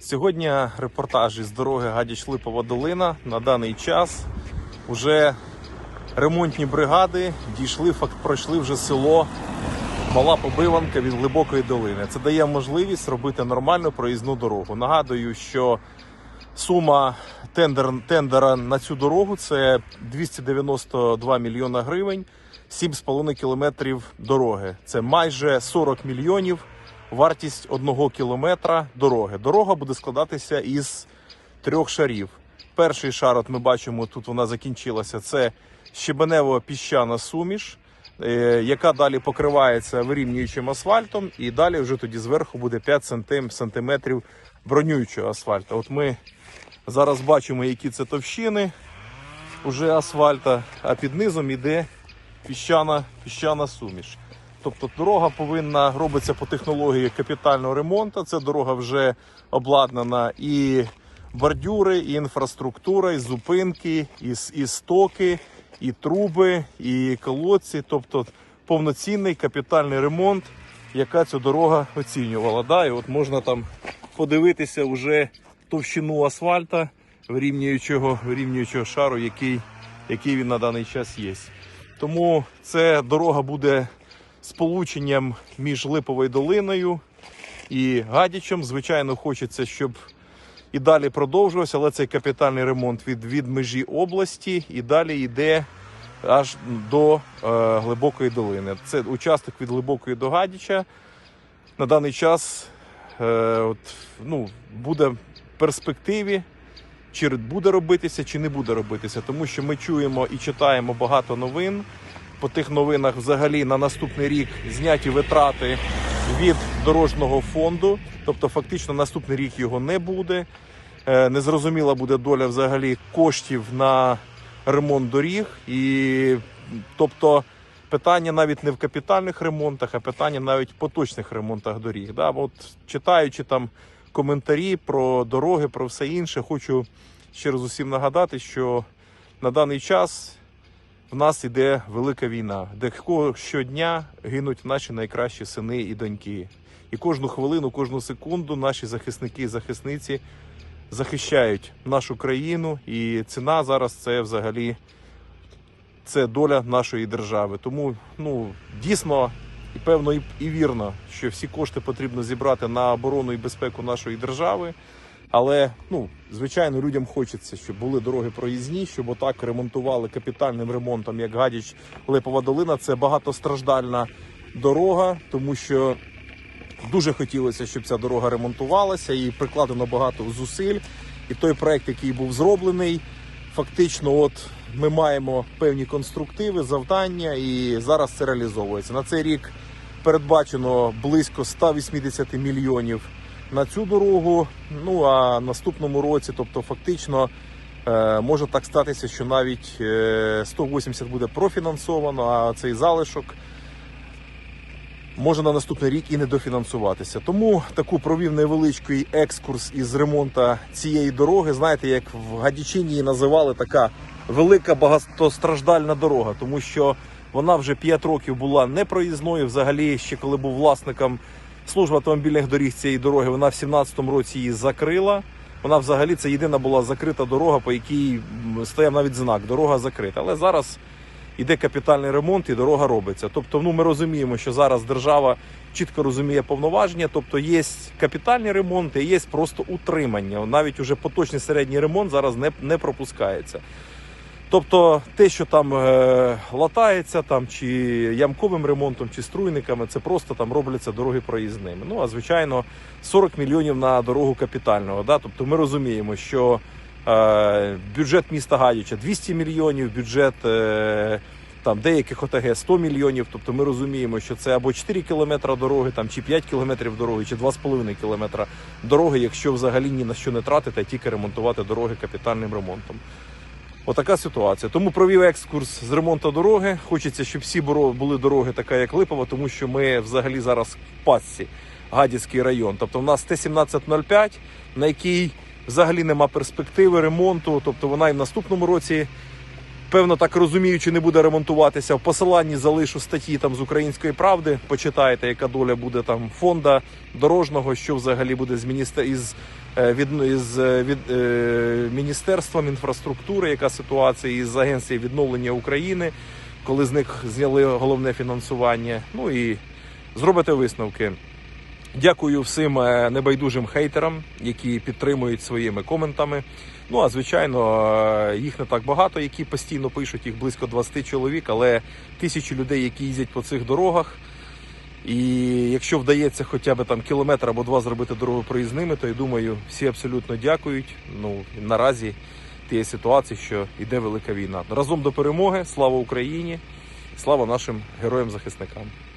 Сьогодні репортаж із дороги Гадяч-Липова долина. На даний час вже ремонтні бригади дійшли, факт пройшли вже село Мала Побиванка від глибокої долини. Це дає можливість робити нормальну проїзну дорогу. Нагадую, що сума тендер, тендера на цю дорогу це 292 мільйона гривень, 7,5 кілометрів дороги. Це майже 40 мільйонів вартість одного кілометра дороги. Дорога буде складатися із трьох шарів. Перший шар, от ми бачимо, тут вона закінчилася. Це щебенево-піщана суміш, е, яка далі покривається вирівнюючим асфальтом, і далі вже тоді зверху буде 5 сантим- сантиметрів бронюючого асфальту. От ми зараз бачимо, які це товщини уже асфальта, а під низом іде піщана, піщана суміш. Тобто дорога повинна робитися по технології капітального ремонту. Це дорога вже обладнана і бордюри, і інфраструктура, і зупинки, і, і стоки, і труби, і колодці. Тобто повноцінний капітальний ремонт, яка ця дорога оцінювала. Да? І от можна там подивитися вже товщину асфальта, вирівнюючого, вирівнюючого шару, який, який він на даний час є. Тому ця дорога буде сполученням між Липовою долиною і Гадячем. Звичайно, хочеться, щоб і далі продовжувався, але цей капітальний ремонт від, від межі області і далі йде аж до е, глибокої долини. Це участок від глибокої до Гадяча. На даний час е, от, ну, буде в перспективі, чи буде робитися, чи не буде робитися, тому що ми чуємо і читаємо багато новин. По тих новинах взагалі на наступний рік зняті витрати від дорожнього фонду, тобто фактично наступний рік його не буде. Е, Незрозуміла буде доля взагалі коштів на ремонт доріг. І тобто питання навіть не в капітальних ремонтах, а питання навіть в поточних ремонтах доріг. Да? От читаючи там коментарі про дороги, про все інше, хочу ще раз усім нагадати, що на даний час в нас іде велика війна, де щодня гинуть наші найкращі сини і доньки. І кожну хвилину, кожну секунду наші захисники і захисниці захищають нашу країну. І ціна зараз це взагалі це доля нашої держави. Тому ну дійсно і певно і вірно, що всі кошти потрібно зібрати на оборону і безпеку нашої держави. Але ну звичайно, людям хочеться, щоб були дороги проїзні, щоб отак ремонтували капітальним ремонтом, як Гадяч Липова долина. Це багатостраждальна дорога, тому що дуже хотілося, щоб ця дорога ремонтувалася і прикладено багато зусиль. І той проект, який був зроблений, фактично, от ми маємо певні конструктиви, завдання, і зараз це реалізовується. На цей рік передбачено близько 180 мільйонів на цю дорогу. Ну а наступному році, тобто фактично. е, Може так статися, що навіть е, 180 буде профінансовано, а цей залишок може на наступний рік і не дофінансуватися. Тому таку провів невеличкий екскурс із ремонту цієї дороги. Знаєте, як в Гадічині її називали така велика багатостраждальна дорога, тому що вона вже 5 років була непроїзною. Взагалі, ще коли був власником служби автомобільних доріг цієї дороги, вона в 17-му році її закрила. Вона взагалі це єдина була закрита дорога, по якій стояв навіть знак дорога закрита. Але зараз іде капітальний ремонт і дорога робиться. Тобто, ну ми розуміємо, що зараз держава чітко розуміє повноваження. Тобто є капітальні ремонти, є просто утримання. Навіть уже поточний середній ремонт зараз не, не пропускається. Тобто, те, що там е, латається, там чи ямковим ремонтом, чи струйниками, це просто там робляться дороги проїзними. Ну а звичайно, 40 мільйонів на дорогу капітального. Да? Тобто, ми розуміємо, що е, бюджет міста Гадяча 200 мільйонів, бюджет е, там деяких ОТГ 100 мільйонів. Тобто, ми розуміємо, що це або 4 кілометри дороги, там чи 5 кілометрів дороги, чи 2,5 кілометра дороги, якщо взагалі ні на що не тратити, а тільки ремонтувати дороги капітальним ремонтом. Отака ситуація. Тому провів екскурс з ремонту дороги. Хочеться, щоб всі були дороги, така як Липова, тому що ми взагалі зараз в пасці, Гадяцький район. Тобто в нас Т-1705, на якій взагалі нема перспективи ремонту. Тобто вона і в наступному році, певно, так розуміючи, не буде ремонтуватися. В посиланні залишу статті там з української правди. Почитайте, яка доля буде там фонда дорожнього, що взагалі буде з міністр із е, від, із е, від, е, Міністерством інфраструктури, яка ситуація із Агенцією відновлення України, коли з них зняли головне фінансування. Ну і зробите висновки. Дякую всім е, небайдужим хейтерам, які підтримують своїми коментами. Ну а звичайно, е, їх не так багато, які постійно пишуть, їх близько 20 чоловік, але тисячі людей, які їздять по цих дорогах. І якщо вдається хоча б там кілометр або два зробити дорогу проїзними, то я думаю, всі абсолютно дякують. Ну наразі тієї ситуації, що йде велика війна. Разом до перемоги. Слава Україні! Слава нашим героям-захисникам!